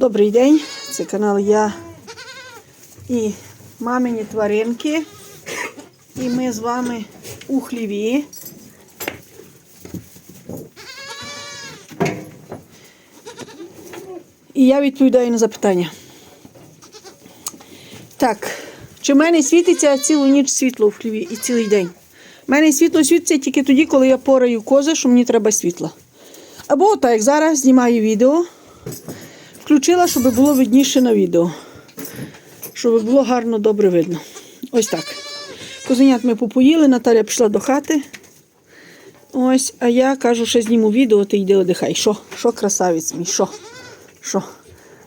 Добрий день, це канал я і мамині тваринки. І ми з вами у хліві. І я відповідаю на запитання. Так, чи в мене світиться цілу ніч світло в хліві і цілий день? У мене світло світиться тільки тоді, коли я пораю кози, що мені треба світла. Або так, як зараз знімаю відео, включила, щоб було видніше на відео. Щоб було гарно, добре видно. Ось так. Козенят ми попоїли, Наталя пішла до хати. Ось, а я кажу, що зніму відео, ти йди одихай. Що? Що красавець мій? Що? Що?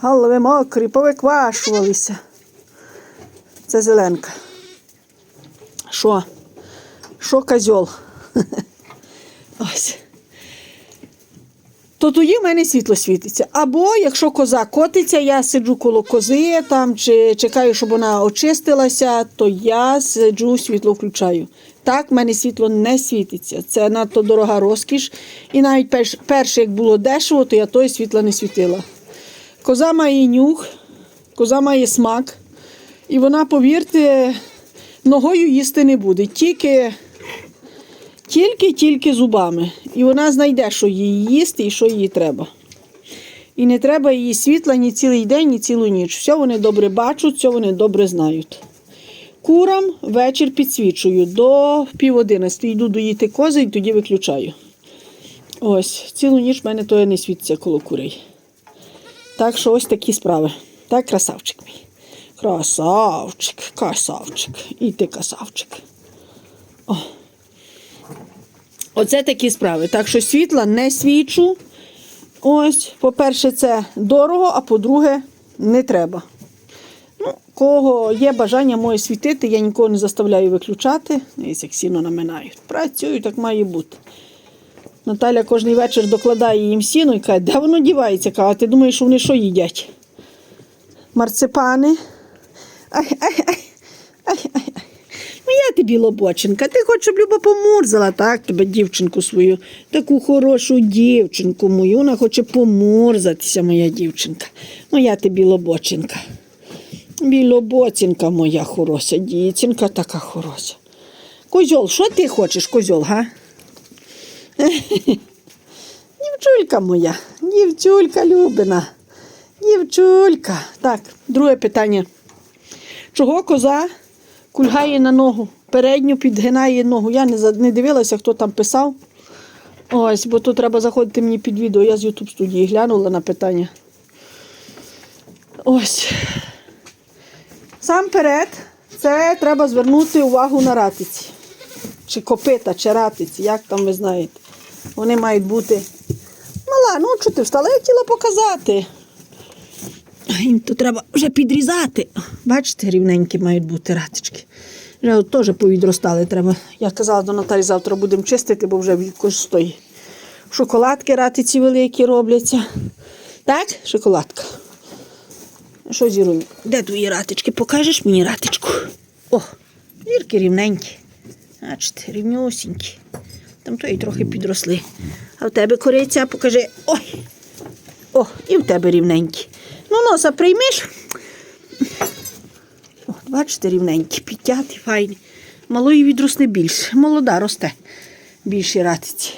Голови мокрі, повиквашувалися. Це зеленка. Що? Що козьол? Ось. То тоді в мене світло світиться. Або якщо коза котиться, я сиджу коло кози там, чи чекаю, щоб вона очистилася, то я сиджу, світло включаю. Так, в мене світло не світиться. Це надто дорога розкіш. І навіть перш, перше, як було дешево, то я той світла не світила. Коза має нюх, коза має смак. І вона, повірте, ногою їсти не буде. Тільки тільки-тільки зубами. І вона знайде, що їй їсти і що їй треба. І не треба їй світла ні цілий день, ні цілу ніч. Все вони добре бачать, все вони добре знають. Курам вечір підсвічую до пів одинадцяти. Йду доїти кози і тоді виключаю. Ось, цілу ніч в мене то не світиться коло курей. Так що ось такі справи. Так, красавчик мій. Красавчик, красавчик. І ти красавчик. О. Оце такі справи. Так що світла не свічу. Ось, по-перше, це дорого, а по-друге, не треба. Ну, кого є бажання моє світити, я нікого не заставляю виключати. Ось як сіно наминають. Працюю, так має бути. Наталя кожен вечір докладає їм сіно і каже, де воно дівається? Каже, а ти думаєш, що вони що їдять? Марципани. Ай, ай, ай, ай, ай, ти білобочинка, ти хоч, щоб Люба помурзала, так, тебе дівчинку свою, таку хорошу дівчинку мою, вона хоче помурзатися, моя дівчинка. Моя ти білобочинка. Білобоцінка моя хороша, дівчинка така хороша. Козьол, що ти хочеш, козьол, га? Дівчулька моя, дівчулька любина. Дівчулька. Так, друге питання. Чого коза кульгає на ногу? Передню підгинає ногу. Я не, не дивилася, хто там писав. Ось, бо тут треба заходити мені під відео. Я з YouTube студії глянула на питання. Ось. Сам перед це треба звернути увагу на ратиці. Чи копита, чи ратиці, як там ви знаєте. Вони мають бути. Мала, ну що ти встала? Я хотіла показати. Їм то треба вже підрізати. Бачите, рівненькі мають бути ратички. Вже теж повідростали треба. Я казала до Наталі, завтра будемо чистити, бо вже стоїть. Шоколадки ратиці великі робляться. Так, шоколадка. Що, зірунь, де твої ратички? Покажеш мені ратичку? О, зірки рівненькі. Бачите, рівнюсінькі. Там то і трохи підросли. А в тебе кориця, покажи. Ой! О, і в тебе рівненькі. Ну, носа приймеш. Бачите, рівненькі, підтяті, файні. Малої відросли більше. Молода росте більші ратиці.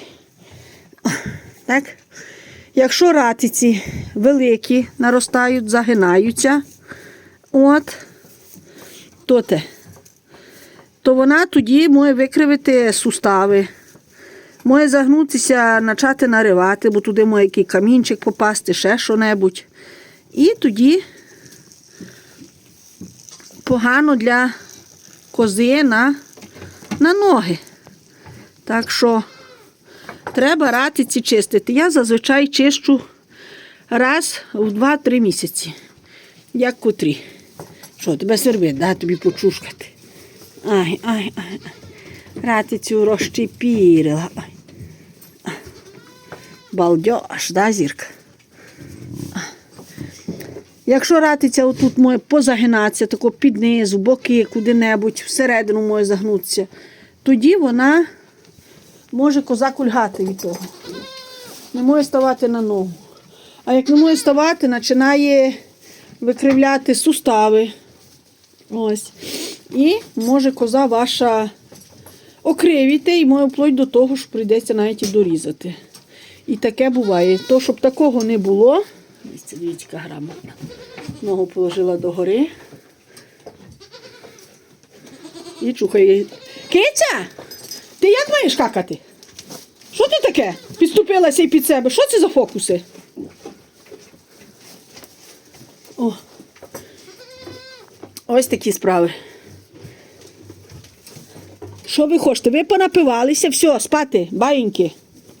Так? Якщо ратиці великі, наростають, загинаються, от, то те, то вона тоді може викривити сустави, може загнутися, почати наривати, бо туди може який камінчик попасти, ще що-небудь. І тоді погано для кози на, на ноги. Так що треба ратиці чистити. Я зазвичай чищу раз в 2-3 місяці. Як котрі. Що, тебе свербить, да, тобі почушкати. Ай, ай, ай. Ратицю розчепірила. Балдеж, да, зірка? Якщо ратиця отут може позагинатися, тако під низ, в боки, куди-небудь, всередину може загнутися, тоді вона може коза кульгати від того. Не може ставати на ногу. А як не може ставати, починає викривляти сустави. Ось. І може коза ваша окривіти і може вплоть до того, що прийдеться навіть і дорізати. І таке буває. То, щоб такого не було. Це дивіться, яка грамотна. Ногу положила догори. І чухає. Киця! Ти як маєш какати? Що ти таке? Підступилася і під себе. Що це за фокуси? О. Ось такі справи. Що ви хочете? Ви понапивалися, все, спати, баїньки.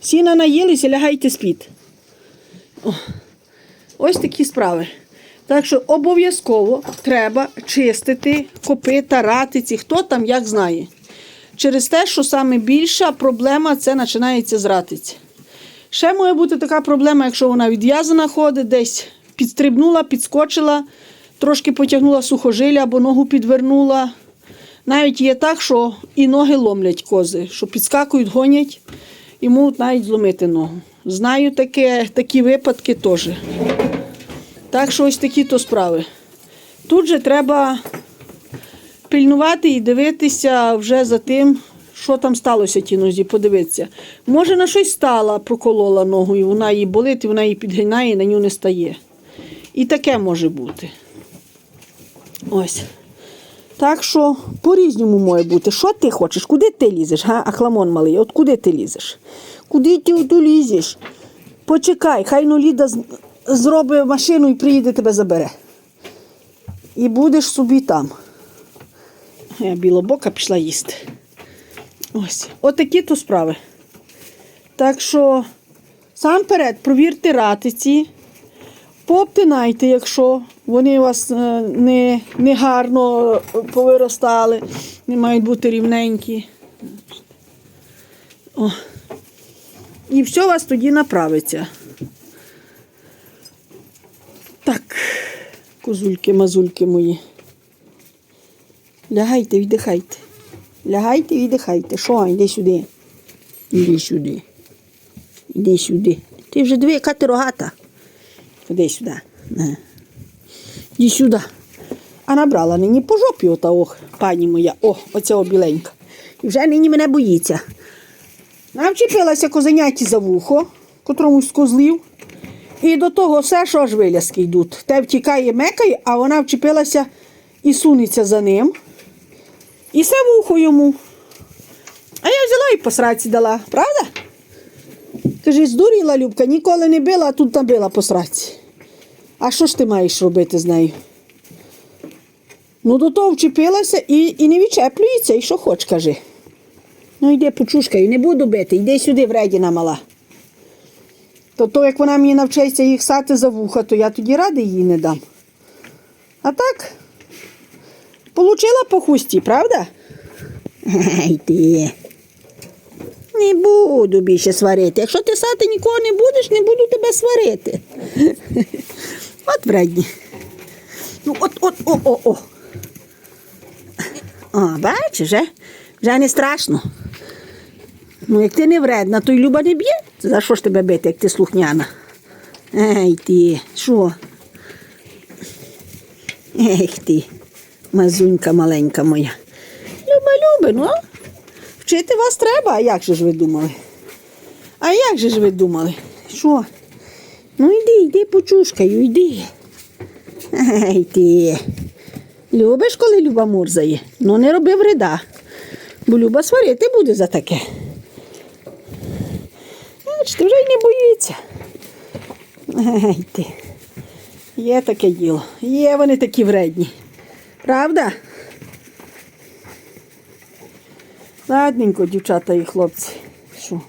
Сіна наїлися, лягайте спіть. О. Ось такі справи. Так що обов'язково треба чистити копита, ратиці, хто там як знає. Через те, що саме більша проблема це починається з ратиці. Ще може бути така проблема, якщо вона відв'язана ходить, десь підстрибнула, підскочила, трошки потягнула сухожилля або ногу підвернула. Навіть є так, що і ноги ломлять кози, що підскакують, гонять і можуть навіть зломити ногу. Знаю таке, такі випадки теж. Так що ось такі то справи. Тут же треба пильнувати і дивитися вже за тим, що там сталося тій нозі, подивитися. Може, на щось стала, проколола ногу, і вона її болить, і вона її підгинає, і на нього не стає. І таке може бути. Ось. Так що по-різному може бути. Що ти хочеш? Куди ти лізеш? Га? Ахламон малий, от куди ти лізеш? Куди ти лізеш? Почекай, хай ну Ліда зробить машину і приїде тебе забере. І будеш собі там. Я білобока пішла їсти. Ось. Отакі то справи. Так що, сам перед провірте ратиці, пообтинайте, якщо вони у вас е, не, не гарно е, повиростали, не мають бути рівненькі. О. І все у вас тоді направиться. Так, козульки, мазульки мої. Лягайте, віддихайте. Лягайте, віддихайте. Що, йди сюди. Іди сюди. Іди сюди. Ти вже дві, яка ти рогата. Іди сюди. Іди сюди. А набрала нині по жопі ота ох, пані моя. О, оця біленька. І вже нині мене боїться. Нам вчепилася козеняті за вухо, котромусь з козлів. І до того все, що аж вилязки йдуть. Те втікає, мекає, а вона вчепилася і сунеться за ним. І все вухо йому. А я взяла і по сраці дала, правда? Каже, здуріла Любка, ніколи не била, а тут набила по сраці. А що ж ти маєш робити з нею? Ну, до того вчепилася і, і не відчеплюється, і що хоч, кажи. Ну, йди почушкаю, не буду бити, йди сюди, вредіна мала. То, то як вона мені навчиться їх сати за вуха, то я тоді ради їй не дам. А так, получила по хусті, правда? Ей ти. Не буду більше сварити. Якщо ти сати нікого не будеш, не буду тебе сварити. От вредні. Ну, от, от, о, о, о. О, бачиш, вже, вже не страшно. Ну, як ти не вредна, то й Люба не б'є. За що ж тебе бити, як ти слухняна? Ей ти, що? Ех ти, мазунька маленька моя. Люба, люби, ну. Вчити вас треба, а як же ж ви думали? А як же ж ви думали? Що? Ну йди, йди почушкаю, йди. Ей ти. Любиш, коли Люба мурзає? Ну не роби вреда. Бо Люба сварити буде за таке. Бачите, вже й боїться. Ей ти. Є таке діло. Є вони такі вредні. Правда? Ладненько, дівчата і хлопці. Що?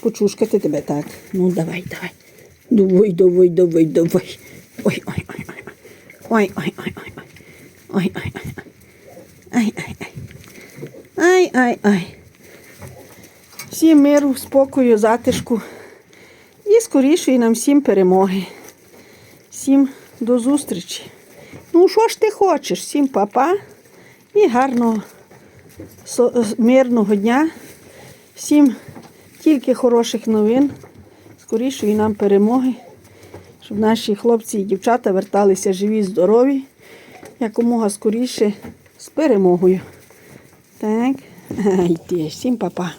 Почушкати тебе так. Ну, давай, давай. Давай, давай, давай, давай. Ой, ой, ой, ой. Ой, ой, ой, ой, ой. Ой, ой, ой. Ай, ай, ай. Ай, ай, ай. Всім миру, спокою, затишку скорішої нам всім перемоги. Всім до зустрічі. Ну, що ж ти хочеш? Всім папа і гарного мирного дня. Всім тільки хороших новин, скорішої нам перемоги, щоб наші хлопці і дівчата верталися живі, здорові, якомога скоріше з перемогою. Так, йти, всім па-па.